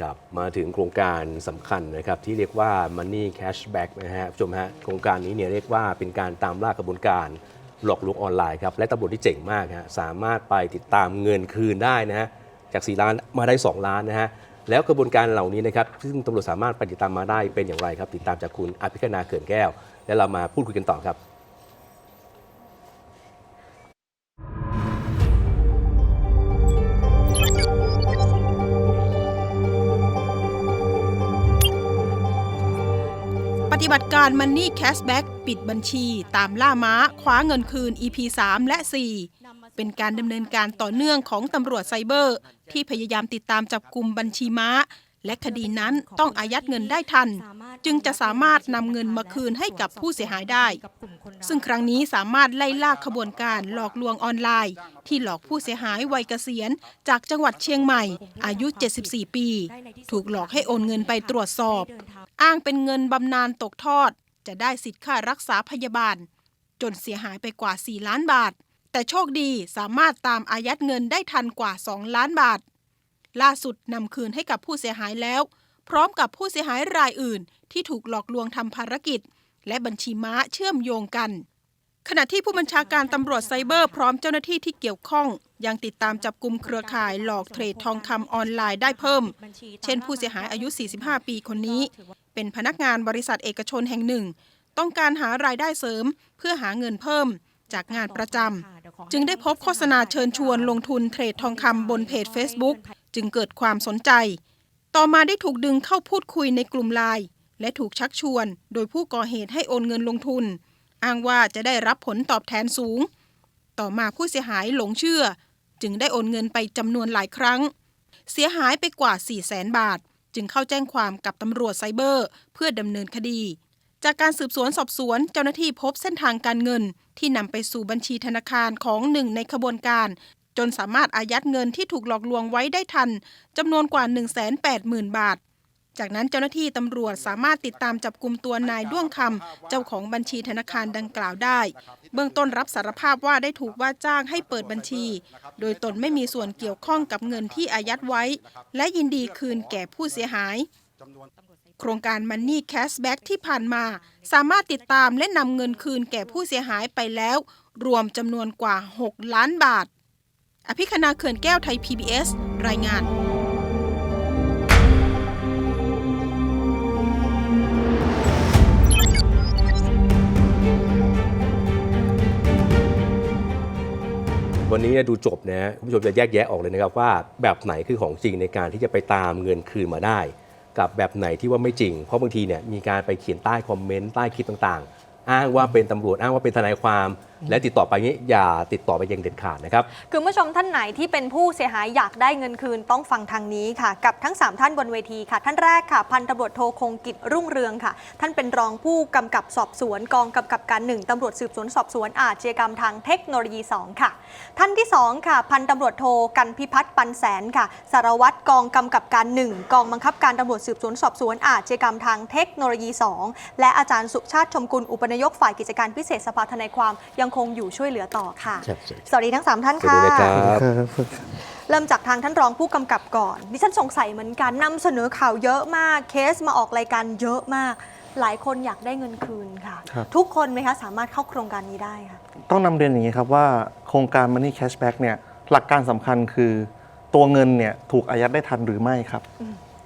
ครับมาถึงโครงการสำคัญนะครับที่เรียกว่า Money Cashback นะฮะผู้ชมฮะโครงการนี้เนี่ยเรียกว่าเป็นการตามล่ากระบวนการหลอกลวงออนไลน์ครับและตำรวจที่เจ๋งมากฮะสามารถไปติดตามเงินคืนได้นะฮะจาก 4 ล้านมาได้ 2 ล้านนะฮะแล้วกระบวนการเหล่านี้นะครับซึ่งตำรวจสามารถไปติดตามมาได้เป็นอย่างไรครับ ติดตามจากคุณอภิคณาเขื่อนแก้ว และเรามาพูดคุยกันต่อครับ ฏิบัติการ Money Cashback ปิดบัญชี ตามล่าม้า คว้าเงินคืน EP 3 และ 4 เป็นการดำเนินการต่อเนื่องของตำรวจไซเบอร์ ที่พยายามติดตามจับกลุ่มบัญชีม้า และคดีนั้นต้องอายัดเงินได้ทัน จึงจะสามารถนำเงินมาคืนให้กับผู้เสียหายได้ ซึ่งครั้งนี้สามารถไล่ล่าขบวนการหลอกลวงออนไลน์ ที่หลอกผู้เสียหายวัยเกษียณ จากจังหวัดเชียงใหม่ อายุ 74 ปี ถูกหลอกให้โอนเงินไปตรวจสอบ อ้างเป็นเงินบำนาญตกทอด จะได้สิทธิ์ค่ารักษาพยาบาล จนเสียหายไปกว่า 4 ล้านบาท แต่โชคดีสามารถตามอายัดเงินได้ทันกว่า 2 ล้านบาท ล่าสุดนำคืนให้กับผู้เสียหายแล้ว พร้อมกับผู้เสียหายรายอื่น ที่ถูกหลอกลวงทำภารกิจ และบัญชีม้าเชื่อมโยงกันขณะที่ผู้บัญชาการตำรวจไซเบอร์พร้อมเจ้าหน้าที่ที่เกี่ยวข้อง ยังติดตามจับกลุ่มเครือข่ายหลอกเทรดทองคำออนไลน์ได้เพิ่ม เช่นผู้เสียหายอายุ 45 ปีคนนี้ เป็นพนักงานบริษัทเอกชนแห่งหนึ่ง ต้องการหารายได้เสริมเพื่อหาเงินเพิ่มจากงานประจำจึงได้พบโฆษณาเชิญชวนลงทุนเทรดทองคำบนเพจ Facebook จึงเกิดความสนใจ ต่อมาได้ถูกดึงเข้าพูดคุยในกลุ่มไลน์และถูกชักชวน โดยผู้ก่อเหตุให้โอนเงินลงทุน อ้างว่าจะได้รับผลตอบแทนสูง ต่อมาผู้เสียหายหลงเชื่อ จึงได้โอนเงินไปจำนวนหลายครั้ง เสียหายไปกว่า 4 0 0แสนบาท จึงเข้าแจ้งความกับตำรวจไซเบอร์ เพื่อดำเนินคดี จากการสืบสวนสอบสวนเจ้าหน้าที่พบเส้นทางการเงิน ที่นำไปสู่บัญชีธนาคารของหนึ่งในขบวนการ จนสามารถอายัดเงินที่ถูกหลอกลวงไว้ได้ทันจำนวนกว่า 180,000 บาท จากนั้นเจ้าหน้าที่ตำรวจสามารถติดตามจับกลุ่มตัวนายด้วงคำเจ้าของบัญชีธนาคารดังกล่าวได้ เบื้องต้นรับสารภาพว่าได้ถูกว่าจ้างให้เปิดบัญชี โดยตนไม่มีส่วนเกี่ยวข้องกับเงินที่อายัดไว้ และยินดีคืนแก่ผู้เสียหายโครงการ Money Cashback ที่ผ่านมา สามารถติดตามและนำเงินคืนแก่ผู้เสียหายไปแล้ว รวมจำนวนกว่า 6 ล้านบาท อภิคณาเขื่อนแก้วไทย PBS รายงาน วันนี้ดูจบนะคุณผู้ชมจะแยกแยะออกเลยนะครับว่าแบบไหนคือของจริงในการที่จะไปตามเงินคืนมาได้ กับแบบไหนที่ว่าไม่จริง เพราะบางทีเนี่ยมีการไปเขียนใต้คอมเมนต์ใต้คลิปต่างๆ อ้างว่าเป็นตำรวจอ้างว่าเป็นทนายความและติดต่อไปนี้อย่าติดต่อไปยังเด็ดขาดนะครับคุณผู้ชมท่านไหนที่เป็นผู้เสียหายอยากได้เงินคืนต้องฟังทางนี้ค่ะ กับทั้ง 3 ท่านบนเวทีค่ะ ท่านแรกค่ะ พันตำรวจโทคงกิจรุ่งเรืองค่ะ ท่านเป็นรองผู้กำกับสอบสวนกองกำกับการหนึ่งตำรวจสืบสวนสอบสวนอาชญากรรมทางเทคโนโลยี 2 ค่ะ ท่านที่ 2 ค่ะ พันตำรวจโทกันพิพัฒน์ปันแสนค่ะ สารวัตรกองกำกับการหนึ่งกองบังคับการตำรวจสืบสวนสอบสวนอาชญากรรมทางเทคโนโลยี 2 และอาจารย์สุชาติชมกุลอุปนายกฝ่ายกิจการพิเศษสภาทนายความยังคงอยู่ช่วยเหลือต่อค่ะ ครับสวัสดีทั้ง 3 ท่านสวัสค่ะดีนะครับ เริ่มจากทางท่านรองผู้กำกับก่อน ดิฉันสงสัยเหมือนกันนำเสนอข่าวเยอะมากเคสมาออกรายการเยอะมาก หลายคนอยากได้เงินคืนค่ะ ครับ ทุกคนไหมคะสามารถเข้าโครงการนี้ได้ค่ะต้องนำเรียนอย่างนี้ครับว่าโครงการ Money Cashback เนี่ยหลักการสำคัญคือตัวเงินเนี่ยถูกอายัดได้ทันหรือไม่ครับ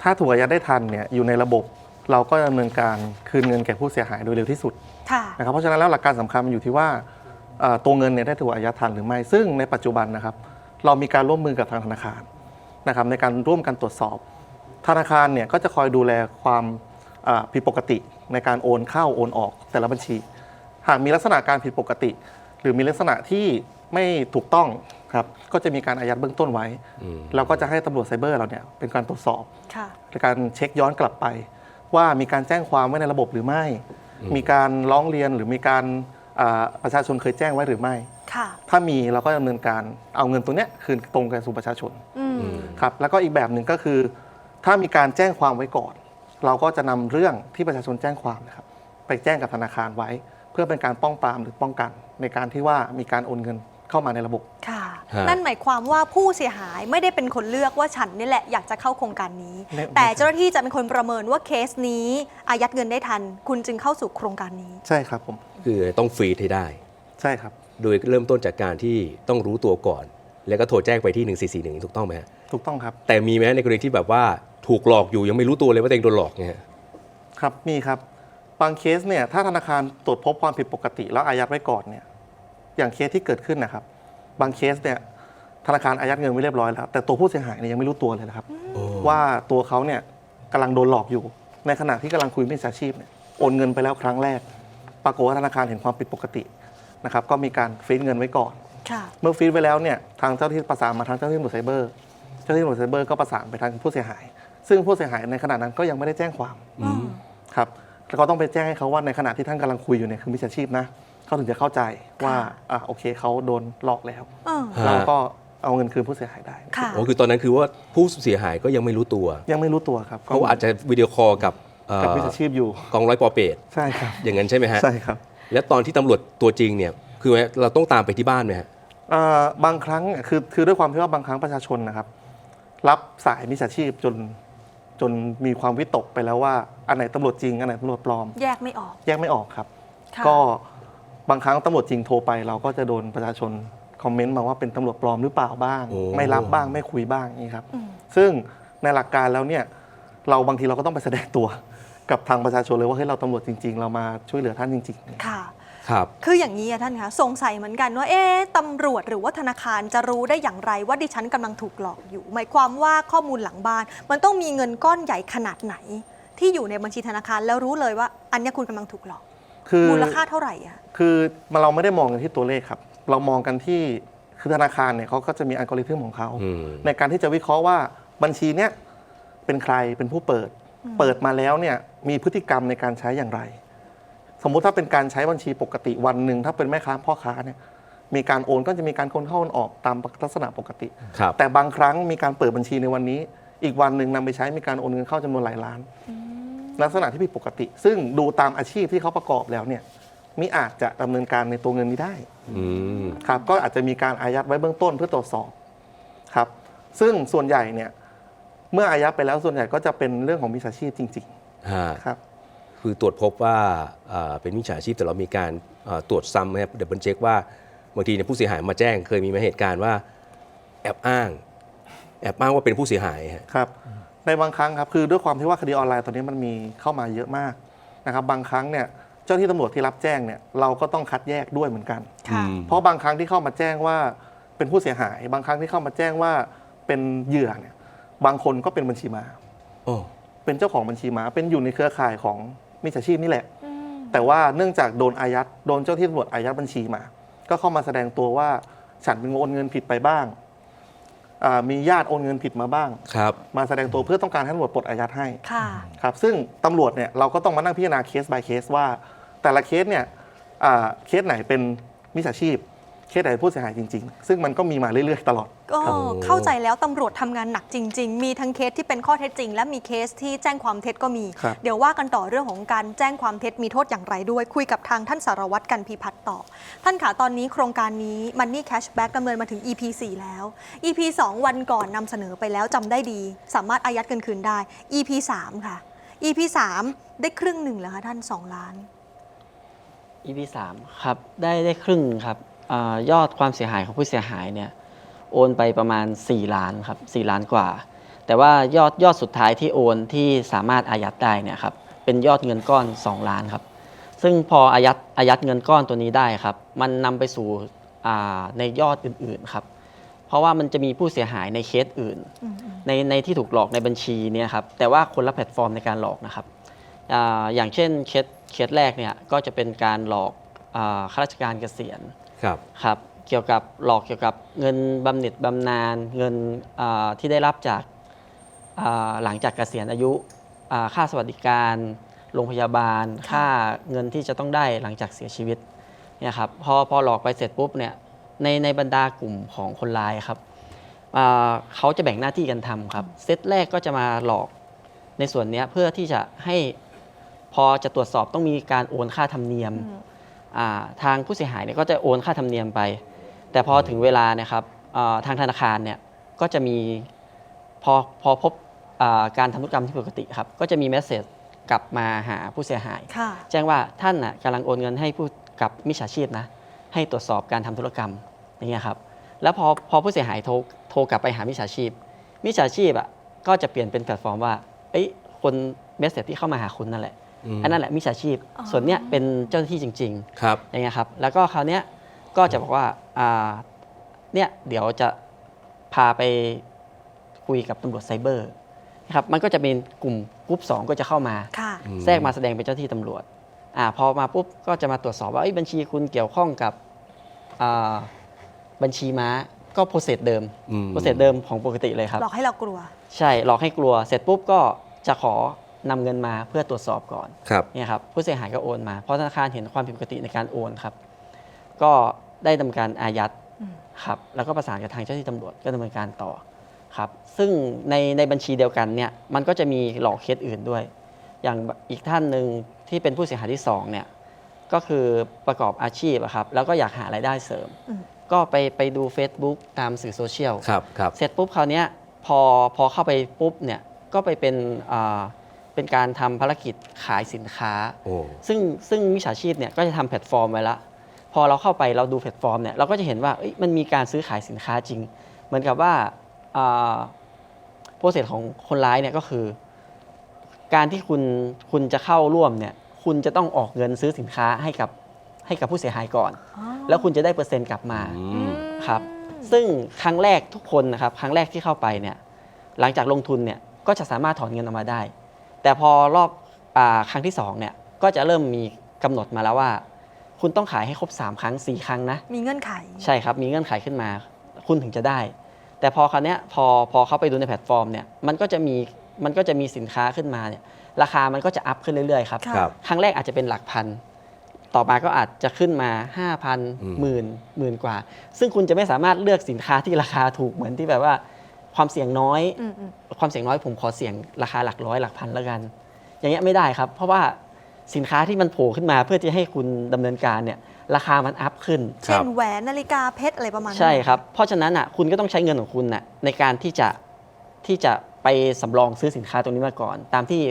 ถ้าถูกอายัดได้ทันเนี่ยอยู่ในระบบ เราก็ดำเนินการคืนเงินแก่ผู้เสียหายโดยเร็วที่สุดค่ะ นะครับเพราะฉะนั้นแล้วหลักการสำคัญมันอยู่ที่ว่าเอ่อ ตัวเงินเนี่ยได้ถูกอายัดทันหรือไม่ ซึ่งในปัจจุบันนะครับ เรามีการร่วมมือกับทางธนาคารนะครับในการร่วมกันตรวจสอบ ธนาคารเนี่ยก็จะคอยดูแลความอ่าผิดปกติในการโอนเข้าโอนออกแต่ละบัญชี หากมีลักษณะการผิดปกติ หรือมีลักษณะที่ไม่ถูกต้องครับก็จะมีการอายัดเบื้องต้นไว้อืมแล้วก็จะให้ตำรวจไซเบอร์เราเนี่ยเป็นการตรวจสอบค่ะในการเช็คย้อนกลับไป ว่ามีการแจ้งความไว้ในระบบหรือไม่ มีการร้องเรียนหรือมีการอ่า ประชาชนเคยแจ้งไว้หรือไม่ค่ะถ้ามีเราก็ดำเนินการเอาเงินตรงเนี้ยคืนตรงกันสู่ประชาชนอืมครับแล้วก็อีกแบบหนึ่งก็คือ ถ้ามีการแจ้งความไว้ก่อน เราก็จะนำเรื่องที่ประชาชนแจ้งความนะครับไปแจ้งกับธนาคารไว้ เพื่อเป็นการป้องปรามหรือป้องกัน ในการที่ว่ามีการโอนเงิน เข้ามาในระบบ ค่ะ ฮะ นั่นหมายความว่าผู้เสียหายไม่ได้เป็นคนเลือกว่าฉันนี่แหละอยากจะเข้าโครงการนี้ไม่แต่เจ้าหน้าที่จะเป็นคนประเมินว่าเคสนี้อายัดเงินได้ทัน คุณจึงเข้าสู่โครงการนี้ ใช่ครับผม คือต้องฟรีดให้ได้ ใช่ครับ โดยเริ่มต้นจากการที่ต้องรู้ตัวก่อน แล้วก็โทรแจ้งไปที่ 1441 ถูกต้องไหมฮะถูกต้องครับ แต่มีไหมในกรณีที่แบบว่าถูกหลอกอยู่ยังไม่รู้ตัวเลยว่าตัวเองโดนหลอกเนี่ยฮะ ครับมีครับ บางเคสเนี่ยถ้าธนาคารตรวจพบความผิดปกติแล้วอายัดไว้ก่อนเนี่ย อย่างเคสที่เกิดขึ้นนะครับ บางเคสเนี่ยธนาคารอายัดเงินไว้เรียบร้อยแล้ว แต่ตัวผู้เสียหายเนี่ยยังไม่รู้ตัวเลยนะครับ ว่าตัวเขาเนี่ยกำลังโดนหลอกอยู่ ในขณะที่กำลังคุยมิจฉาชีพเนี่ยโอนเงินไปแล้วครั้งแรก ปรากฏว่าธนาคารเห็นความผิดปกตินะครับก็มีการฟรีซเงินไว้ก่อนค่ะเมื่อฟรีซไว้แล้วเนี่ยทางเจ้าที่ประสานมาทางเจ้าที่ตำรวจไซเบอร์ เจ้าที่ตำรวจไซเบอร์ก็ประสานไปทางผู้เสียหาย ซึ่งผู้เสียหายในขณะนั้นก็ยังไม่ได้แจ้งความครับแล้วก็ต้องไปแจ้งให้เขาว่าในขณะที่ท่านกำลังคุยอยู่เนี่ยคือมิจฉาชีพนะ เขาถึงจะเข้าใจว่าอะโอเคเขาโดนหลอกแล้ว เออฮะเราก็เอาเงินคืนผู้เสียหายได้ ค่ะ โอ้คือตอนนั้นคือว่าผู้เสียหายก็ยังไม่รู้ตัวยังไม่รู้ตัวครับเขาอาจจะวิดีโอคอลกับเอ่อกับมิจฉาชีพอยู่กองร้อยปอเปรตใช่ครับ อย่างนั้นใช่ไหมฮะใช่ครับแล้วตอนที่ตำรวจตัวจริงเนี่ย คือเราต้องตามไปที่บ้านไหมฮะ เอ่อบางครั้งอะคือคือด้วยความที่ว่าบางครั้งประชาชนนะครับ รับสายมิจฉาชีพจนจนมีความวิตกไปแล้วว่าอันไหนตำรวจจริงอันไหนตำรวจปลอม แยกไม่ออกแยกไม่ออกครับ ค่ะ ก็ บางครั้งตำรวจจริงโทรไป เราก็จะโดนประชาชนคอมเมนต์มาว่าเป็นตำรวจปลอมหรือเปล่าบ้าง โอ้ ไม่รับบ้างไม่คุยบ้างอย่างนี้ครับ อืม ซึ่งในหลักการแล้วเนี่ยเราบางทีเราก็ต้องไปแสดงตัว กับทางประชาชนเลยว่าเฮ้ยเราตำรวจจริง ๆ เรามาช่วยเหลือท่านจริง ๆ ค่ะ ครับ คืออย่างนี้อะท่านคะสงสัยเหมือนกันว่า เอ๊ะตำรวจหรือว่าธนาคารจะรู้ได้อย่างไรว่าดิฉันกำลังถูกหลอกอยู่ หมายความว่าข้อมูลหลังบ้าน มันต้องมีเงินก้อนใหญ่ขนาดไหน ที่อยู่ในบัญชีธนาคารแล้วรู้เลยว่า อันเนี้ยคุณกำลังถูกหลอก คือมูลค่าเท่าไหร่อะคือเราไม่ได้มองกันที่ตัวเลขครับ เรามองกันที่คือธนาคารเนี่ยเขาก็จะมีอัลกอริทึมของเขา อืม ในการที่จะวิเคราะห์ว่าบัญชีเนี้ยเป็นใครเป็นผู้เปิด เปิดมาแล้วเนี่ยมีพฤติกรรมในการใช้อย่างไร สมมุติถ้าเป็นการใช้บัญชีปกติวันหนึ่งถ้าเป็นแม่ค้าพ่อค้าเนี่ยมีการโอนก็จะมีการคนเข้าคนออกตามลักษณะปกติ ครับ แต่บางครั้งมีการเปิดบัญชีในวันนี้ อีกวันหนึ่งนำไปใช้มีการโอนเงินเข้าจำนวนหลายล้าน ลักษณะที่ผิดปกติ ซึ่งดูตามอาชีพที่เขาประกอบแล้วเนี่ยมิอาจจะดำเนินการในตัวเงินนี้ได้อืมครับก็อาจจะมีการอายัดไว้เบื้องต้นเพื่อตรวจสอบครับ ซึ่งส่วนใหญ่เนี่ยเมื่ออายัดไปแล้วส่วนใหญ่ก็จะเป็นเรื่องของมิจฉาชีพจริง ฮะ ๆ ครับ คือตรวจพบว่าเอ่อเป็นมิจฉาชีพแต่เรามีการเอ่อตรวจซ้ำนะครับเดี๋ยวบันเช็คว่าบางทีเนี่ยผู้เสียหายมาแจ้งเคยมีมาเหตุการณ์ว่าแอบอ้าง แอบอ้างว่าเป็นผู้เสียหายฮะครับ ในบางครั้งครับคือด้วยความที่ว่าคดีออนไลน์ตอนนี้มันมีเข้ามาเยอะมากนะครับบางครั้งเนี่ยเจ้าที่ตำรวจที่รับแจ้งเนี่ยเราก็ต้องคัดแยกด้วยเหมือนกัน ค่ะอืมเพราะบางครั้งที่เข้ามาแจ้งว่าเป็นผู้เสียหาย บางครั้งที่เข้ามาแจ้งว่าเป็นเหยื่อเนี่ยบางคนก็เป็นบัญชีม้าโอ้เป็นเจ้าของบัญชีม้าเป็นอยู่ในเครือข่ายของมิจฉาชีพนี่แหละแต่ว่าเนื่องจากโดนอายัดโดนเจ้าที่ตำรวจอายัดบัญชีมา ก็เข้ามาแสดงตัวว่าฉันเป็นโอนเงินผิดไปบ้างอ่า มีญาติโอนเงินผิดมาบ้าง ครับมาแสดงตัวเพื่อต้องการให้ตำรวจปลดอายัดให้ค่ะ ครับซึ่งตำรวจเนี่ยเราก็ต้องมานั่งพิจารณาเคส by เคสว่า แต่ละเคสเนี่ยอ่าเคสไหนเป็นมิจฉาชีพ เคสไหนเป็นผู้เสียหายจริง ๆ ซึ่งมันก็มีมาเรื่อยๆ ตลอด ก็ครับ เข้าใจแล้วตำรวจทำงานหนักจริง ๆ มีทั้งเคสที่เป็นข้อเท็จจริง และมีเคสที่แจ้งความเท็จก็มี ครับ เดี๋ยวว่ากันต่อเรื่องของการแจ้งความเท็จมีโทษอย่างไรด้วย คุยกับทางท่านสารวัตรกันพิพัฒน์ต่อ ท่านคะตอนนี้โครงการนี้ Money Cashback ดำเนินมาถึง EP 4แล้ว EP 2 วันก่อนนำเสนอไปแล้วจำได้ดี สามารถอายัดเงินคืนได้ EP 3 ค่ะ EP 3 ได้ครึ่งหนึ่งแล้วคะท่าน 2 ล้าน EP 3ครับ ได้ได้ครึ่งครับ อายอดความเสียหายของผู้เสียหายเนี่ยโอนไปประมาณ 4 ล้านครับ4ล้านกว่า แต่ว่ายอดยอดสุดท้ายที่โอนที่สามารถอายัดได้เนี่ยครับเป็นยอดเงินก้อน 2 ล้านครับซึ่งพออายัดอายัดเงินก้อนตัวนี้ได้ครับ มันนำไปสู่อ่าในยอดอื่นๆครับ เพราะว่ามันจะมีผู้เสียหายในเคสอื่น ในในที่ถูกหลอกในบัญชีเนี่ยครับแต่ว่าคนละแพลตฟอร์มในการหลอกนะครับอาอย่างเช่นเคสเคสแรกเนี่ยก็จะเป็นการหลอกอาข้าราชการเกษียณ ครับ ครับ เกี่ยวกับหลอกเกี่ยวกับเงินบำเหน็จบำนาญเงินอ่าที่ได้รับจากอ่าหลังจากเกษียณอายุอ่าค่าสวัสดิการโรงพยาบาลค่าเงินที่จะต้องได้หลังจากเสียชีวิตเนี่ยครับพอพอหลอกไปเสร็จปุ๊บเนี่ยในในบรรดากลุ่มของคนร้ายครับอ่าเขาจะแบ่งหน้าที่กันทำครับเซตแรกก็จะมาหลอกในส่วนเนี้ยเพื่อที่จะให้พอจะตรวจสอบต้องมีการโอนค่าธรรมเนียมอ่า ทางผู้เสียหายเนี่ยก็จะโอนค่าธรรมเนียมไป แต่พอถึงเวลาเนะครับเอ่อทางธนาคารเนี่ยก็จะมีพอพอพบอ่าการทำธุรกรรมที่ปกติครับก็จะมีเมสเซจกลับมาหาผู้เสียหายค่ะแจ้งว่าท่านน่ะกำลังโอนเงินให้ผู้กับมิจฉาชีพนะให้ตรวจสอบการทำธุรกรรมอย่างเงี้ยครับแล้วพอพอผู้เสียหายโทรโทรกลับไปหามิจฉาชีพมิจฉาชีพอะก็จะเปลี่ยนเป็นแพลตฟอร์มว่าเอ้ยคนเมสเซจที่เข้ามาหาคุณนั่นแหละ อืมอันนั้นแหละมิจฉาชีพอ๋อส่วนเนี้ยเป็นเจ้าหน้าที่จริงๆครับอย่างเงี้ยครับแล้วก็คราวเนี้ยก็จะบอกว่าอ่าเนี่ยเดี๋ยวจะพาไปคุยกับตำรวจไซเบอร์นะครับมันก็จะเป็นกลุ่มกรุ๊ปสองก็จะเข้ามา ค่ะอืมแทรกมาแสดงเป็นเจ้าที่ตำรวจอ่าพอมาปุ๊บก็จะมาตรวจสอบว่าเอ้ยบัญชีคุณเกี่ยวข้องกับอ่าบัญชีม้าก็โปรเซสเดิมอืม โปรเซสเดิมของปกติเลยครับ หลอกให้เรากลัว ใช่หลอกให้กลัวเสร็จปุ๊บก็จะขอ นำเงินมาเพื่อตรวจสอบก่อนครับเนี่ยครับผู้เสียหายก็โอนมาเพราะธนาคารเห็นความผิดปกติในการโอนครับ ก็ได้ดำเนินการอายัดอืมครับแล้วก็ประสานกับทางเจ้าหน้าที่ตำรวจก็ดำเนินการต่อครับซึ่งในในบัญชีเดียวกันเนี่ยมันก็จะมีหลอกเคสอื่นด้วย อย่างอีกท่านหนึ่งที่เป็นผู้เสียหายที่สองเนี่ยก็คือประกอบอาชีพอะครับแล้วก็อยากหารายได้เสริมอืมก็ไปไปดู Facebook ตามสื่อโซเชียลครับครับเสร็จปุ๊บคราวเนี้ยพอพอเข้าไปปุ๊บเนี่ยก็ไปเป็นอ่า เป็นการทำภารกิจขายสินค้า โอ้ ซึ่งซึ่งมิจฉาชีพเนี่ยก็จะทำแพลตฟอร์มไว้ละ พอเราเข้าไปเราดูแพลตฟอร์มเนี่ยเราก็จะเห็นว่าเอ้ยมันมีการซื้อขายสินค้าจริง เหมือนกับว่าโปรเซสของคนร้ายเนี่ยก็คือ การที่คุณคุณจะเข้าร่วมเนี่ยคุณจะต้องออกเงินซื้อสินค้าให้กับให้กับผู้เสียหายก่อน อ๋อแล้วคุณจะได้เปอร์เซ็นต์กลับมา อืม ครับ ซึ่งครั้งแรกทุกคนนะครับ ครั้งแรกที่เข้าไปเนี่ย หลังจากลงทุนเนี่ย ก็จะสามารถถอนเงินออกมาได้ แต่พอรอบอาครั้งที่2เนี่ยก็จะเริ่มมีกำหนดมาแล้วว่า คุณต้องขายให้ครบ 3 ครั้ง 4 ครั้งนะ มีเงื่อนไข ใช่ครับ มีเงื่อนไขขึ้นมา คุณถึงจะได้ แต่พอคราวเนี้ยพอพอเข้าไปดูในแพลตฟอร์มเนี่ยมันก็จะมีมันก็จะมีสินค้าขึ้นมาเนี่ยราคามันก็จะอัพขึ้นเรื่อยๆครับ ค่ะ ครับ ครั้งแรกอาจจะเป็นหลักพัน ต่อมาก็อาจจะขึ้นมา 5,000อืมหมื่นหมื่นกว่า ซึ่งคุณจะไม่สามารถเลือกสินค้าที่ราคาถูกเหมือนที่แบบว่า ความเสี่ยงน้อยอืมอืมความเสี่ยงน้อยผมขอเสี่ยงราคาหลักร้อยหลักพันแล้วกัน อย่างเงี้ยไม่ได้ครับ เพราะว่าสินค้าที่มันโผล่ขึ้นมาเพื่อที่ให้คุณดำเนินการเนี่ยราคามันอัพขึ้นครัเช่นบแหวนนาฬิกาเพชรอะไรประมาณนั้นใช่ครับ เพราะฉะนั้นอะคุณก็ต้องใช้เงินของคุณน่ะในการที่จะที่จะไปสำรองซื้อสินค้าตรงนี้มาก่อน ตามที่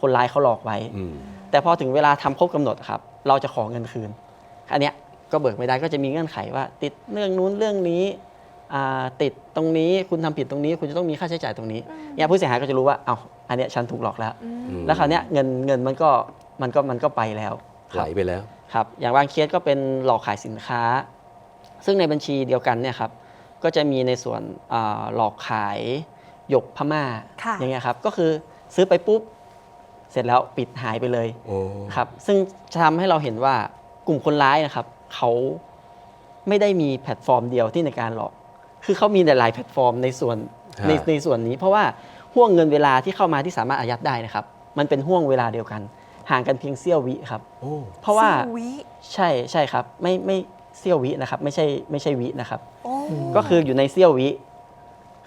คนร้ายเขาหลอกไว้อืมแต่พอถึงเวลาทำครบกำหนดครับ เราจะขอเงินคืน อันเนี้ยก็เบิกไม่ได้ก็จะมีเงื่อนไขว่า ติดเรื่องนู้นเรื่องนี้อ่า ติดตรงนี้คุณทำผิดตรงนี้ คุณจะต้องมีค่าใช้จ่ายตรงนี้เนี่ยผู้เสียหายก็จะรู้ว่าเอาอันเนี้ยฉันถูกหลอกแล้วอืมอืมแล้วคราวเนี้ยเงินเงินมันก็มันก็มันก็ไปแล้วคไหลรับไปแล้วครับอย่างบางเคสก็เป็นหลอกขายสินค้า ซึ่งในบัญชีเดียวกันเนี่ยครับก็จะมีในส่วนอาหลอกขายหยกพม่าค่ะอย่างเงี้ยครับก็คือซื้อไปปุ๊บเสร็จแล้วปิดหายไปเลยโอ้ครับซึ่งจะทำให้เราเห็นว่ากลุ่มคนร้ายนะครับเขาไม่ได้มีแพลตฟอร์มเดียวที่ในการหลอก คือเขามีหลายๆแพลตฟอร์มในส่วนในในส่วนนี้ เพราะว่าห่วงเงินเวลาที่เข้ามาที่สามารถอายัดได้นะครับ มันเป็นห่วงเวลาเดียวกัน ห่างกันเพียงเสี้ยววิครับโอ้เพราะว่าสิบวิใช่ใช่ครับไม่ไม่เสี้ยววินะครับ ไม่ใช่ไม่ใช่วินะครับโอ้ก็คืออยู่ในเสี้ยววิ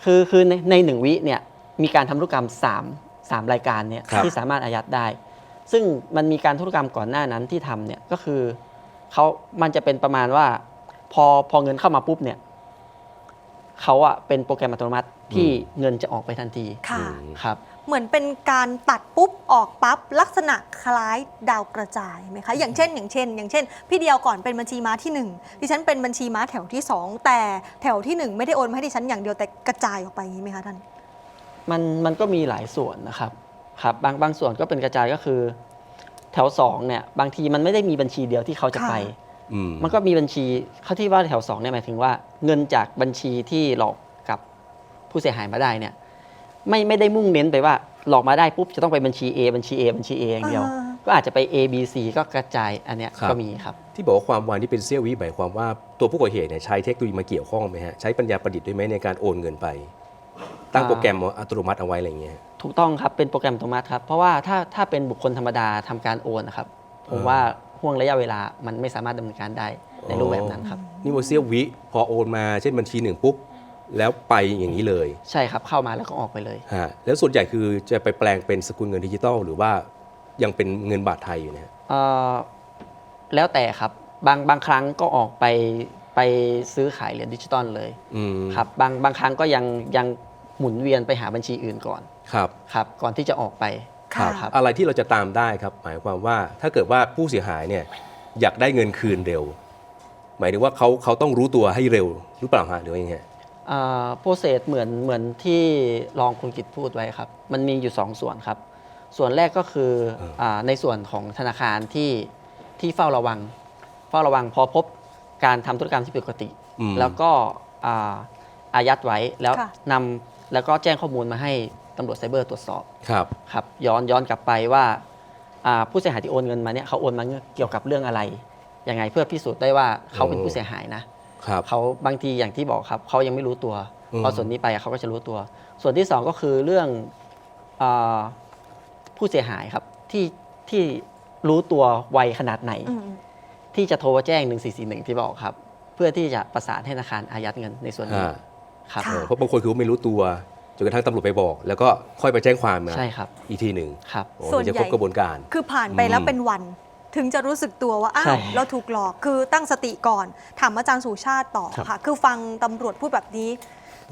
คือคือในในหนึ่งวิเนี่ยมีการทำธุรกรรม3 3รายการเนี่ยครับที่สามารถอายัดได้ ซึ่งมันมีการธุรกรรมก่อนหน้านั้นที่ทำเนี่ยก็คือเขามันจะเป็นประมาณว่า พอพอเงินเข้ามาปุ๊บเนี่ย เขาอะเป็นโปรแกรมอัตโนมัติที่เงินจะออกไปทันทีค่ะ ครับ เหมือนเป็นการตัดปุ๊บออกปั๊บลักษณะคล้ายดาวกระจายไหมคะอย่างเช่น อย่างเช่น อย่างเช่น พี่เดียวก่อนเป็นบัญชีม้าที่หนึ่งดิฉันเป็นบัญชีม้าแถวที่สองแต่แถวที่หนึ่งไม่ได้โอนมาให้ดิฉันอย่างเดียวแต่กระจายออกไปอย่างนี้ไหมคะท่าน มันมันก็มีหลายส่วนนะครับครับบางบางส่วนก็เป็นกระจายก็คือ แถวสองเนี่ยบางทีมันไม่ได้มีบัญชีเดียวที่เขาจะค่ะไปอืม มันก็มีบัญชีเขาที่ว่าแถวสองเนี่ยหมายถึงว่าเงินจากบัญชีที่หลอกกับผู้เสียหายมาได้เนี่ย ไม่ไม่ได้มุ่งเน้นไปว่าหลอกมาได้ปุ๊บจะต้องไปบัญชี A บัญชี A บัญชี A อย่างเดียวอ่าก็อาจจะไป A B C ก็กระจายอันเนี้ยครับก็มีครับ ที่บอกว่าความไวที่เป็นเสี้ยววิหมายความว่าตัวผู้ก่อเหตุเนี่ยใช้เทคโนโลยีมาเกี่ยวข้องไหมฮะใช้ปัญญาประดิษฐ์ด้วยไหมในการโอนเงินไป ตั้งอ่าโปรแกรมอัตโนมัติเอาไว้อะไรอย่างเงี้ยถูกต้องครับเป็นโปรแกรมอัตโนมัติครับเพราะว่าถ้าถ้าเป็นบุคคลธรรมดาทำการโอนนะครับผมว่า ห่วงระยะเวลามันไม่สามารถดำเนินการได้ในรูปแบบนั้นครับ นี่ว่าเสี้ยววิพอโอนมาเช่นบัญชีหนึ่งปุ๊บ แล้วไปอย่างนี้เลยใช่ครับเข้ามาแล้วก็ออกไปเลย ฮะแล้วส่วนใหญ่คือจะไปแปลงเป็นสกุลเงินดิจิตอลหรือว่ายังเป็นเงินบาทไทยอยู่เนะฮะ เอ่อแล้วแต่ครับบางบางครั้งก็ออกไปไปซื้อขายเหรียญดิจิตอลเลยอืมครับบางบางครั้งก็ยังยังหมุนเวียนไปหาบัญชีอื่นก่อนครับ ครับ ก่อนที่จะออกไป ค่ะครับอะไรที่เราจะตามได้ครับหมายความว่าถ้าเกิดว่าผู้เสียหายเนี่ยอยากได้เงินคืนเร็ว หมายถึงว่าเขาเขาต้องรู้ตัวให้เร็วหรือเปล่าฮะหรือว่ายังไงโปรเซสเหมือนเหมือนที่รองคุณกิตพูดไว้ครับ มันมีอยู่ 2 ส่วนครับ ส่วนแรกก็คือเอออ่าในส่วนของธนาคารที่ที่เฝ้าระวัง เฝ้าระวังพอพบการทำธุรกรรมที่ผิดปกติอืมแล้วก็อ่าอายัดไว้แล้วค่ะนำแล้วก็แจ้งข้อมูลมาให้ ตำรวจไซเบอร์ตรวจสอบครับครับย้อนย้อนกลับไปว่าอ่าผู้เสียหายที่โอนเงินมาเนี่ยเขาโอนมาเกี่ยวกับเรื่องอะไรยังไงเพื่อพิสูจน์ได้ว่าเขาเป็นโอ้ผู้เสียหายนะครับเขาบางทีอย่างที่บอกครับเขายังไม่รู้ตัวอืมพอส่วนนี้ไปเขาก็จะรู้ตัว ส่วนที่สองก็คือเรื่องอาผู้เสียหายครับที่ที่รู้ตัวไวขนาดไหนอืมที่จะโทรแจ้ง 1441 ที่บอกครับ เพื่อที่จะประสานให้ธนาคารอายัดเงินในส่วนนี้อ่าครับค่ะเออเพราะบางคนคือไม่รู้ตัว จนกระทั่งตำรวจไปบอก แล้วก็ค่อยไปแจ้งความมาใช่ครับอีกทีหนึ่งครับ โอ้ส่วนถึงจะใหญ่ครบกระบวนการ คือผ่านไปแล้วเป็นวัน ถึงจะรู้สึกตัวว่า อ้าใช่วเราถูกหลอกคือตั้งสติก่อน ถามอาจารย์สุชาติต่อครับค่ะ คือฟังตำรวจพูดแบบนี้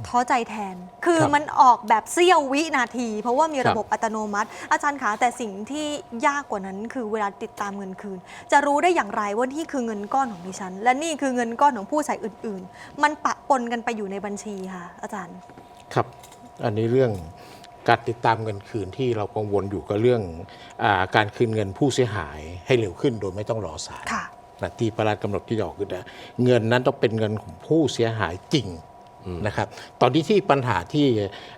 ท้อใจแทน คือครับมันออกแบบเสี้ยววินาที เพราะว่ามีครับ ระบบอัตโนมัติ อาจารย์คะแต่สิ่งที่ยากกว่านั้นคือเวลาติดตามเงินคืน จะรู้ได้อย่างไรว่านี่คือเงินก้อนของดิฉัน และนี่คือเงินก้อนของผู้ใส่อื่น ๆ มันปะปนกันไปอยู่ในบัญชีค่ะ อาจารย์ ครับ อันนี้เรื่องการติดตามเงินคืนที่เรากังวลอยู่ก็เรื่องอาการคืนเงินผู้เสียหายให้เร็วขึ้นโดยไม่ต้องรอศาลค่ะ นะที่ประหลัดกำหนดที่จะออกคือนะเงินนั้นต้องเป็นเงินของผู้เสียหายจริงนะครับ ตอนนี้ที่ปัญหาที่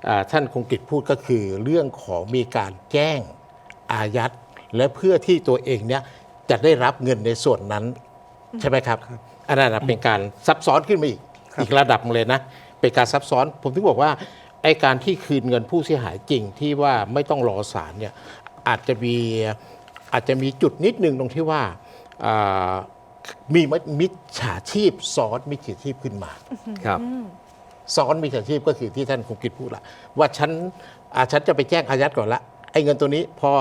อ่าท่านคงกิจพูดก็คือเรื่องของมีการแจ้งอายัดและเพื่อที่ตัวเองเนี่ยจะได้รับเงินในส่วนนั้นใช่ไหมครับ อันนั้นนะเป็นการซับซ้อนขึ้นมาอีก อีกระดับหนึ่งเลยนะ เป็นการซับซ้อนผมถึงบอกว่า ไอการที่คืนเงินผู้เสียหายจริงที่ว่าไม่ต้องรอศาลเนี่ยอาจจะมีอาจจะมีจุดนิดนึงตรงที่ว่าอ่ามีมิจฉาชีพซ้อนมิจฉาชีพขึ้นมาครับซ้อนมิจฉาชีพก็คือที่ท่านคงกิจพูดละว่าฉันอ่าฉันจะไปแจ้งอายัดก่อนละไอ้เงินตัวนี้พอ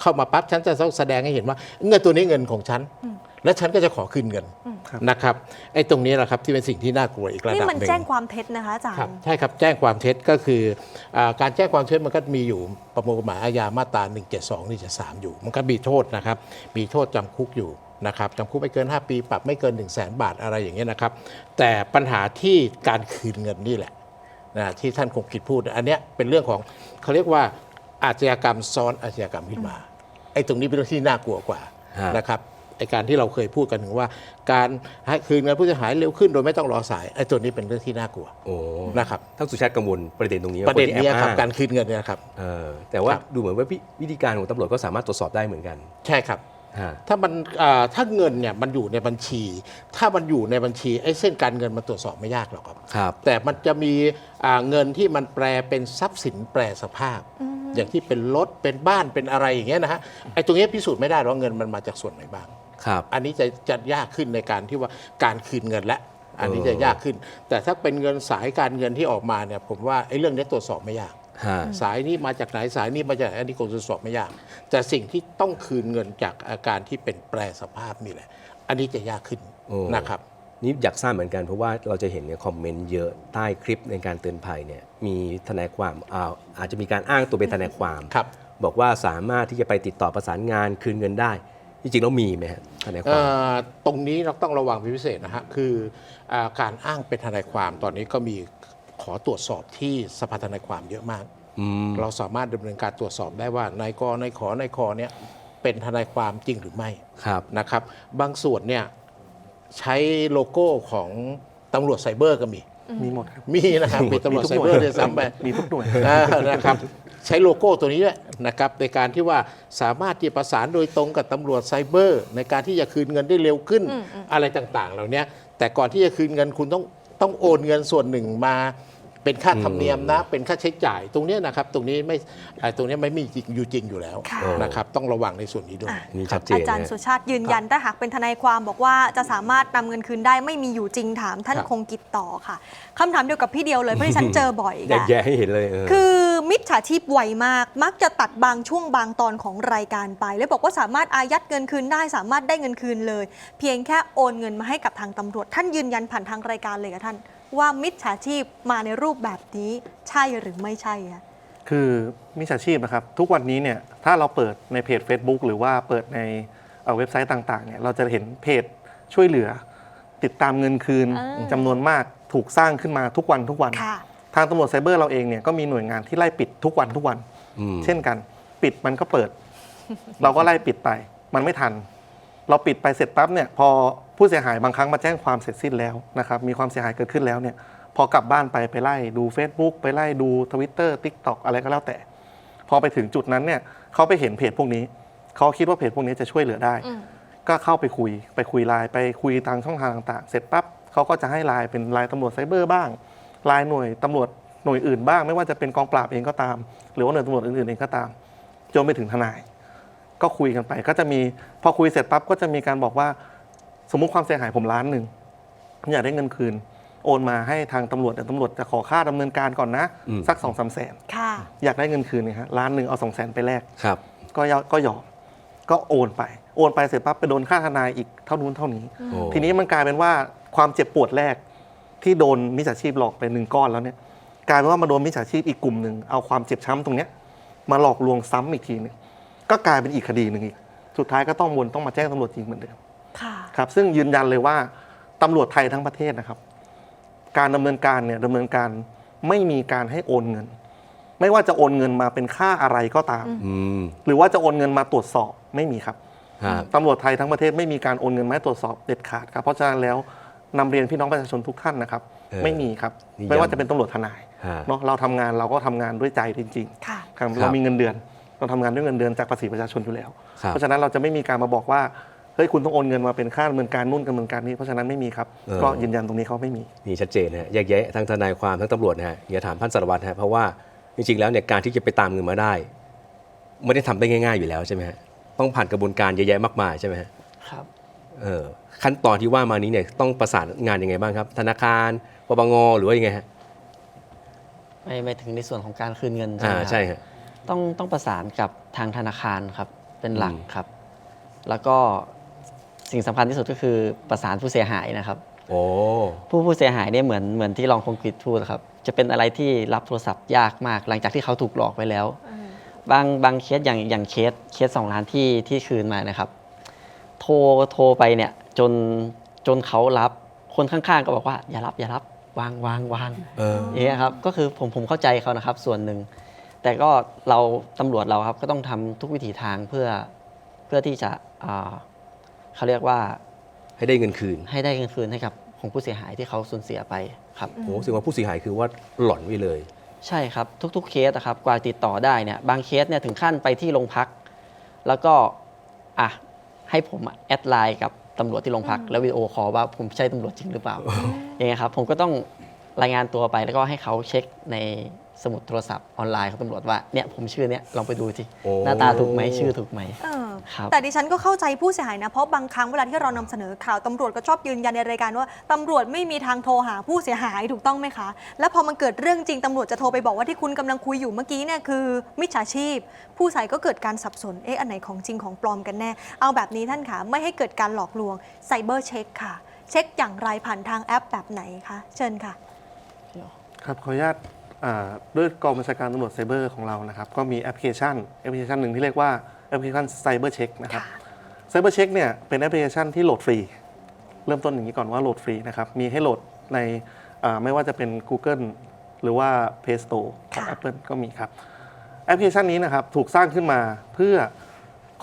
เข้ามาปั๊บฉันจะต้องแสดงให้เห็นว่า เงินตัวนี้เงินของฉัน และฉันก็จะขอคืนเงินนะครับไอ้ตรงนี้แหละครับที่เป็นสิ่งที่น่ากลัวอีกระดับหนี่นึ่งมันแจ้งความเท็จนะคะอาจารครับย์ใช่ครับแจ้งความเท็จก็คืออาการแจ้งความเท็จมันก็มีอยู่ประมวลกฎหมายอาญามาตรา172 173อยู่ มันก็มีโทษนะครับ มีโทษจำคุกอยู่นะครับจำคุกไม่เกิน 5 ปี ปรับไม่เกิน 1 0 0 0 0แบาทอะไรอย่างเงี้ยนะครับ แต่ปัญหาที่การคืนเงินนี่แหละนะที่ท่านคงคิดพูด อันเนี้ยเป็นเรื่องของเขาเรียกว่าอาชญากรรมซ้อนอาชญากรรมขึ้นมา ไอ้ตรงนี้เป็นเรื่องที่น่ากลัวกว่าฮะ นะครับไอ้การที่เราเคยพูดกันถึงว่า การให้คืนเงินผู้เสียหายเร็วขึ้นโดยไม่ต้องรอสายไอ้ตัวนี้เป็นเรื่องที่น่ากลัวโอ้นะครับ ท่านสุชาติกังวลประเด็นตรงนี้ประเด็นคที่เนี้ยแอครับอ้งการคืนเงินเนี่ยนะครับเออแต่ว่าครับ ดูเหมือนว่าวิวิธีการของตำรวจก็สามารถตรวจสอบได้เหมือนกันใช่ครับ ฮะถ้ามันอ่าถ้าเงินเนี่ยมันอยู่ในบัญชี ถ้ามันอยู่ในบัญชีไอ้เส้นการเงินมันตรวจสอบไม่ยากหรอกครับ ครับ แต่มันจะมีอ่าเงินที่มันแปลเป็นทรัพย์สินแปลสภาพ อ ย่างที่เป็นรถเป็นบ้านเป็นอะไรอย่างเงี้ยนะฮะไอ้ตรงเนี้ยพิสูจน์ไม่ได้หรอกว่าเงินมันมาจากส่วนไหนบ้าง ครับ อันนี้จะจะยากขึ้นในการที่ว่าการคืนเงินและ อันนี้เออจะยากขึ้น แต่ถ้าเป็นเงินสายการเงินที่ออกมาเนี่ยผมว่าไอ้เรื่องนี้ตรวจสอบไม่ยาก ฮะ สายนี้มาจากไหนสายนี้มาจากไหนอันนี้คงตรวจสอบไม่ยาก แต่สิ่งที่ต้องคืนเงินจากอาการที่เป็นแปรสภาพนี่แหละ อันนี้จะยากขึ้นโอ้ นะครับ นี่อยากทราบเหมือนกันเพราะว่าเราจะเห็นเนี่ยคอมเมนต์เยอะใต้คลิปในการเตือนภัยเนี่ยมีทนายความอ่าอาจจะมีการอ้างตัวเป็นทนายความครับ บอกว่าสามารถที่จะไปติดต่อประสานงานคืนเงินได้ จริงๆแล้วมีไหมฮะทนายคเอ่วามอตรงนี้เราต้องระวังเป็นพิเศษนะฮะคืออาการอ้างเป็นทนายความตอนนี้ก็มีขอตรวจสอบที่สภาทนายความเยอะมากอืมเราสามารถดำเนินการตรวจสอบได้ว่านายกนายขอนายคอเนี่ยเป็นทนายความจริงหรือไม่ครับนะครับ บางส่วนเนี่ย ใช้โลโก้ของตำรวจไซเบอร์ก็มี มีหมดครับ มีนะครับมีตำรวจไซเบอร์ด้วยซ้ำไปมีทุกหน่วยอ่านะครับใช้โลโก้ตัวนี้ด้วยนะครับในการที่ว่าสามารถที่จะประสานโดยตรงกับตำรวจไซเบอร์ ในการที่จะคืนเงินได้เร็วขึ้นอืมอืมอะไรต่างๆ เหล่านี้แต่ก่อนที่จะคืนเงินคุณต้องต้องโอนเงินส่วนหนึ่งมา เป็นค่าธรรมเนียมนะ เป็นค่าใช้จ่ายตรงเนี้ยนะครับ ตรงนี้ไม่ไอ้ตรงเนี้ยไม่มีจริงอยู่จริงอยู่แล้วค่ะนะครับ ต้องระวังในส่วนนี้ด้วยนี่ชัดเจนอาจารย์นะสุชาติยืนยันถ้าหากเป็นทนายความบอกว่าจะสามารถนำเงินคืนได้ไม่มีอยู่จริงถามท่านครับคงกิจต่อค่ะคำถามเดียวกับพี่เดียวเลยเพราะที่ฉันเจอบ่อยแยกค่ะแยะให้เห็นเลยเออคือมิจฉาชีพไวมาก มักจะตัดบางช่วงบางตอนของรายการไป แล้วบอกว่าสามารถอายัดเงินคืนได้ สามารถได้เงินคืนเลย เพียงแค่โอนเงินมาให้กับทางตำรวจ ท่านยืนยันผ่านทางรายการเลยค่ะท่าน ว่ามิจฉาชีพมาในรูปแบบนี้ใช่หรือไม่ใช่อะคือมิจฉาชีพนะครับ ทุกวันนี้เนี่ยถ้าเราเปิดในเพจ Facebook หรือว่าเปิดในเอ่อเว็บไซต์ต่างๆเนี่ยเราจะเห็นเพจช่วยเหลือ ติดตามเงินคืนอ่าจำนวนมากถูกสร้างขึ้นมาทุกวันทุกวันค่ะทางตำรวจไซเบอร์เราเองเนี่ยก็มีหน่วยงานที่ไล่ปิดทุกวันทุกวันอืมเช่นกัน ปิดมันก็เปิด เราก็ไล่ปิดไป มันไม่ทัน เราปิดไปเสร็จปั๊บเนี่ยพอ ผู้เสียหายบางครั้งมาแจ้งความเสร็จสิ้นแล้วนะครับมีความเสียหายเกิดขึ้นแล้วเนี่ยพอกลับบ้านไปไปไล่ดู Facebook ไปไล่ดู Twitter TikTok อะไรก็แล้วแต่ พอไปถึงจุดนั้นเนี่ยเขาไปเห็นเพจพวกนี้เขาคิดว่าเพจพวกนี้จะช่วยเหลือได้อืมก็เข้าไปคุยไปคุยไลน์ไปคุยทางช่องทางต่างๆ เสร็จปั๊บเขาก็จะให้ไลน์เป็นไลน์ตำรวจไซเบอร์บ้างไลน์หน่วยตำรวจหน่วยอื่นบ้าง ไม่ว่าจะเป็นกองปราบเองก็ตาม หรือว่าหน่วยตำรวจอื่นๆเองก็ตามจนไปถึงทนาย ก็คุยกันไปก็จะมีพอคุยเสร็จปั๊บก็จะมีการบอกว่า สมมุติความเสียหายผมล้านหนึ่งผมอยากได้เงินคืน โอนมาให้ทางตำรวจเดี๋ยวตำรวจจะขอค่าดำเนินการก่อนนะ อืม สักสองสามแสน ค่ะ อยากได้เงินคืนเนี่ยฮะล้านหนึ่งเอาสองแสนไปแลกครับ ก็ยอมก็ยอมก็โอนไป โอนไปเสร็จปั๊บไปโดนค่าทนายอีกเท่านู้นเท่านี้ โอ้ ทีนี้มันกลายเป็นว่าความเจ็บปวดแรก ที่โดนมิจฉาชีพหลอกไปหนึ่งก้อนแล้วเนี่ยกลายเป็นว่ามาโดนมิจฉาชีพอีกกลุ่มหนึ่งเอาความเจ็บช้ำตรงเนี้ยมาหลอกลวงซ้ำอีกทีหนึงก็กลายเป็นอีกคดีหนึ่งอีก สุดท้ายก็ต้องวนต้องมาแจ้งตำรวจจริงเหมือนเดิม ค่ะครับซึ่งยืนยันเลยว่าตำรวจไทยทั้งประเทศนะครับ การดำเนินการเนี่ยดำเนินการไม่มีการให้โอนเงิน ไม่ว่าจะโอนเงินมาเป็นค่าอะไรก็ตาม อืม หรือว่าจะโอนเงินมาตรวจสอบไม่มีครับ ครับ ตำรวจไทยทั้งประเทศไม่มีการโอนเงินมาให้ตรวจสอบเด็ดขาดครับ เพราะฉะนั้นแล้วนำเรียนพี่น้องประชาชนทุกท่านนะครับ เออไม่มีครับ นี่ไม่ว่าย้ำจะเป็นตำรวจทนายฮะ เนาะเราทำงานเราก็ทำงานด้วยใจจริงค่ะๆครับครับเรามีเงินเดือน เราทำงานด้วยเงินเดือนจากภาษีประชาชนอยู่แล้ว ครับ เพราะฉะนั้นเราจะไม่มีการมาบอกว่าเฮ้ยคุณต้องโอนเงินมาเป็นค่าดำเนินการนู่นดำเนินการนี้เพราะฉะนั้นไม่มีครับเออ ก็ยืนยันตรงนี้เขาไม่มี นี่ชัดเจนนะฮะแยกแยะทั้งทนายความทั้งตำรวจนะฮะอย่าถามท่านสารวัตรฮะเพราะว่าจริงๆแล้วเนี่ยการที่จะไปตามเงินมาได้ ไม่ได้ทำได้ง่าย ๆอยู่แล้วใช่ไหมฮะต้องผ่านกระบวนการเยอะแยะมากมายใช่ไหมฮะครับ เออขั้นตอนที่ว่ามานี้เนี่ยต้องประสานงานยังไงบ้างครับ ธนาคารปปงหรือว่ายังไงฮะไม่ไม่ถึงในส่วนของการคืนเงินใช่อ่าไหมครับใช่ฮะ ต้องต้องประสานกับทางธนาคารครับเป็นหลักอืม ครับ แล้วก็ สิ่งสำคัญที่สุดก็คือประสานผู้เสียหายนะครับ โอ้ ผู้ผู้เสียหายเนี่ยเหมือนเหมือนที่รองคงกฤษพูดครับ จะเป็นอะไรที่รับโทรศัพท์ยากมาก หลังจากที่เขาถูกหลอกไปแล้ว บางบางเคสอย่างอย่างเคสเคสสองล้านที่ที่คืนมานะครับ โทรโทรไปเนี่ยจนจนเขารับคนข้างๆ ก็บอกว่า อย่ารับอย่ารับวางวางวางเออ อย่างเงี้ยครับก็คือผมผมเข้าใจเขานะครับส่วนหนึ่ง แต่ก็เราตำรวจเราครับก็ต้องทำทุกวิถีทางเพื่อเพื่อที่จะอ่า เขาเรียกว่าให้ได้เงินคืนให้ได้เงินคืนให้กับของผู้เสียหายที่เขาสูญเสียไปครับ โอ้สิ่งว่าผู้เสียหายคือว่าหล่อนไปเลย ใช่ครับ ทุกๆเคสนะครับกว่าติดต่อได้เนี่ยบางเคสเนี่ยถึงขั้นไปที่โรงพัก แล้วก็อะให้ผมอะแอดไลน์กับตำรวจที่โรงพัก แล้ววิดีโอคอลว่าผมใช่ตำรวจจริงหรือเปล่าอย่างเงี้ยครับผมก็ต้องรายงานตัวไปแล้วก็ให้เขาเช็คใน สมุดโทรศัพท์ออนไลน์ของตำรวจว่าเนี่ยผมชื่อเนี่ยลองไปดูสิโอ้ หน้าตาถูกไหมชื่อถูกไหม เออครับ แต่ดิฉันก็เข้าใจผู้เสียหายนะ เพราะบางครั้งเวลาที่เรานำเสนอข่าวตำรวจก็ชอบยืนยันในรายการว่าตำรวจไม่มีทางโทรหาผู้เสียหายถูกต้องไหมคะ แล้วพอมันเกิดเรื่องจริงตำรวจจะโทรไปบอกว่าที่คุณกำลังคุยอยู่เมื่อกี้เนี่ยคือมิจฉาชีพ ผู้ใส่ก็เกิดการสับสนเอ๊ะอันไหนของจริงของปลอมกันแน่ เอาแบบนี้ท่านคะไม่ให้เกิดการหลอกลวงไซเบอร์เช็คค่ะ เช็คอย่างไรผ่านทางแอปแบบไหนคะเชิญค่ะ ครับขออนุญาตอ่า ด้วยกองบัญชาการตำรวจไซเบอร์ของเรานะครับ ก็มีแอปพลิเคชันแอปพลิเคชันหนึ่งที่เรียกว่าแอปพลิเคชันไซเบอร์เช็คนะครับค่ะไซเบอร์เช็คเนี่ยเป็นแอปพลิเคชันที่โหลดฟรี เริ่มต้นอย่างนี้ก่อนว่าโหลดฟรีนะครับ มีให้โหลดในอ่าไม่ว่าจะเป็น Google หรือว่า Play Store ของค่ะ Apple ก็มีครับ แอปพลิเคชันนี้นะครับถูกสร้างขึ้นมาเพื่อ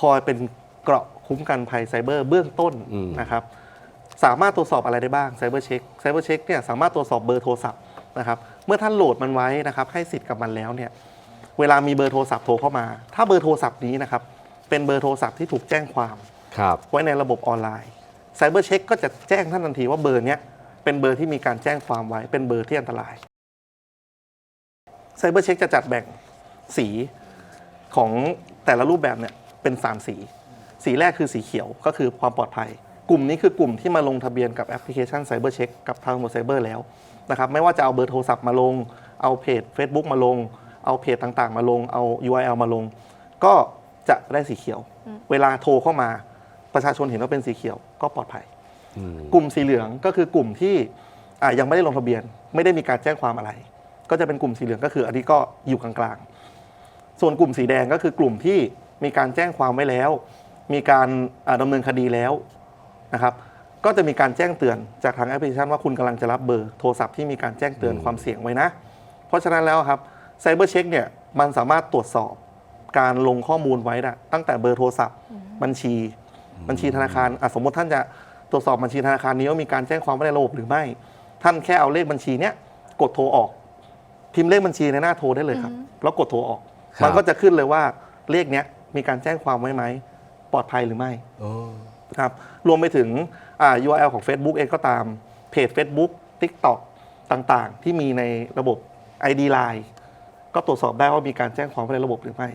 คอยเป็นเกราะคุ้มกันภัยไซเบอร์เบื้องต้นอืมนะครับสามารถตรวจสอบอะไรได้บ้างไซเบอร์เช็คไซเบอร์เช็คเนี่ยสามารถตรวจสอบเบอร์โทรศัพท์นะครับ เมื่อท่านโหลดมันไว้นะครับ ให้สิทธิ์กับมันแล้วเนี่ยเวลามีเบอร์โทรศัพท์โทรเข้ามา ถ้าเบอร์โทรศัพท์นี้นะครับเป็นเบอร์โทรศัพท์ที่ถูกแจ้งความครับไว้ในระบบออนไลน์ไซเบอร์เช็คก็จะแจ้งท่านทันทีว่าเบอร์เนี้ยเป็นเบอร์ที่มีการแจ้งความไว้เป็นเบอร์ที่อันตรายไซเบอร์เช็คจะจัดแบ่งสีของแต่ละรูปแบบเนี่ยเป็น 3 สี สีแรกคือสีเขียวก็คือความปลอดภัย กลุ่มนี้คือกลุ่มที่มาลงทะเบียนกับแอปพลิเคชันไซเบอร์เช็คกับทางตำรวจไซเบอร์แล้ว นะครับไม่ว่าจะเอาเบอร์โทรศัพท์มาลง เอาเพจ Facebook มาลง เอาเพจต่างๆ มาลง เอา URL มาลง ก็จะได้สีเขียว เวลาโทรเข้ามาประชาชนเห็นว่าเป็นสีเขียวก็ปลอดภัยอืมกลุ่มสีเหลืองก็คือกลุ่มที่อ่ายังไม่ได้ลงทะเบียน ไม่ได้มีการแจ้งความอะไร ก็จะเป็นกลุ่มสีเหลืองก็คืออันนี้ก็อยู่กลางๆ ส่วนกลุ่มสีแดงก็คือกลุ่มที่มีการแจ้งความไว้แล้ว มีการอ่าดำเนินคดีแล้วนะครับ ก็จะมีการแจ้งเตือนจากทางแอปพลิเคชันว่าคุณกำลังจะรับเบอร์โทรศัพท์ที่มีการแจ้งเตือนความเสี่ยงไว้นะ เพราะฉะนั้นแล้วครับไซเบอร์เช็คเนี่ยมันสามารถตรวจสอบการลงข้อมูลไว้นะตั้งแต่เบอร์โทรศัพท์ บัญชี บัญชีธนาคารอะสมมติท่านจะตรวจสอบบัญชีธนาคารนี้ว่ามีการแจ้งความไว้ในระบบหรือไม่ ท่านแค่เอาเลขบัญชีเนี้ยกดโทรออกพิมพ์เลขบัญชีในหน้าโทรได้เลยครับแล้วกดโทรออกครับมันก็จะขึ้นเลยว่าเลขเนี้ยมีการแจ้งความไว้ไหมปลอดภัยหรือไม่โอ้ครับรวมไปถึงอ่า URL ของ Facebook เองก็ตามเพจ Facebook TikTok ต่างๆ ที่มีในระบบ ID Line ก็ตรวจสอบได้ว่ามีการแจ้งความไว้ในระบบหรือไม่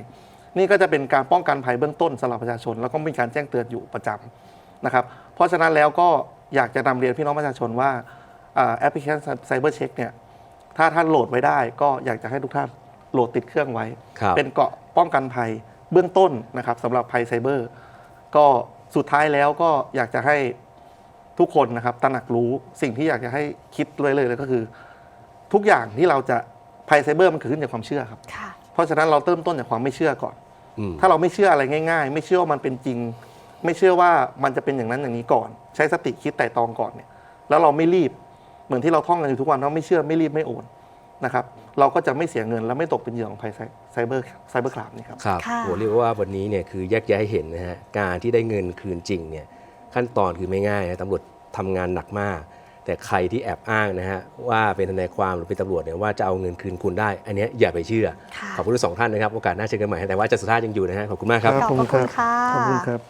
นี่ก็จะเป็นการป้องกันภัยเบื้องต้นสำหรับประชาชน แล้วก็มีการแจ้งเตือนอยู่ประจำนะครับ เพราะฉะนั้นแล้วก็อยากจะนำเรียนพี่น้องประชาชนว่าอ่าแอปพลิเคชันไซเบอร์เช็คเนี่ยถ้าท่านโหลดไว้ได้ ก็อยากจะให้ทุกท่านโหลดติดเครื่องไว้ครับเป็นเกราะป้องกันภัยเบื้องต้นนะครับสำหรับภัยไซเบอร์ ก็สุดท้ายแล้วก็อยากจะให้ ทุกคนนะครับตระหนักรู้สิ่งที่อยากจะให้คิดเลยเลยก็คือ ทุกอย่างที่เราจะภัยไซเบอร์มันเกิดขึ้นจากความเชื่อครับ ค่ะ เพราะฉะนั้นเราเริ่มต้นจากความไม่เชื่อก่อน อืม ถ้าเราไม่เชื่ออะไรง่าย ๆ ไม่เชื่อว่ามันเป็นจริง ไม่เชื่อว่ามันจะเป็นอย่างนั้นอย่างนี้ก่อน ใช้สติคิดไต่ตรองก่อนเนี่ย แล้วเราไม่รีบ เหมือนที่เราท่องกันอยู่ทุกวันว่าไม่เชื่อไม่รีบไม่โอนนะครับ เราก็จะไม่เสียเงินและไม่ตกเป็นเหยื่อของภัยไซเบอร์ไซเบอร์คลามนี่ครับ ครับค่ะ โหเรียกว่าวันนี้เนี่ยคือแยกแยะให้เห็นนะฮะ การที่ได้เงินคืนจริงเนี่ย ขั้นตอนคือไม่ง่ายนะตำรวจทำงานหนักมาก แต่ใครที่แอบอ้างนะฮะว่าเป็นทนายความหรือเป็นตำรวจเนี่ยว่าจะเอาเงินคืนคุณได้ อันเนี้ยอย่าไปเชื่อค่ะขอบคุณทั้งสองท่านนะครับ โอกาสหน้าเจอกันใหม่ แต่ว่าอาจะสุดท้ายยังอยู่นะฮะขอบคุณมากครับ ขอบพระคุณค่ะขอบคุณครับ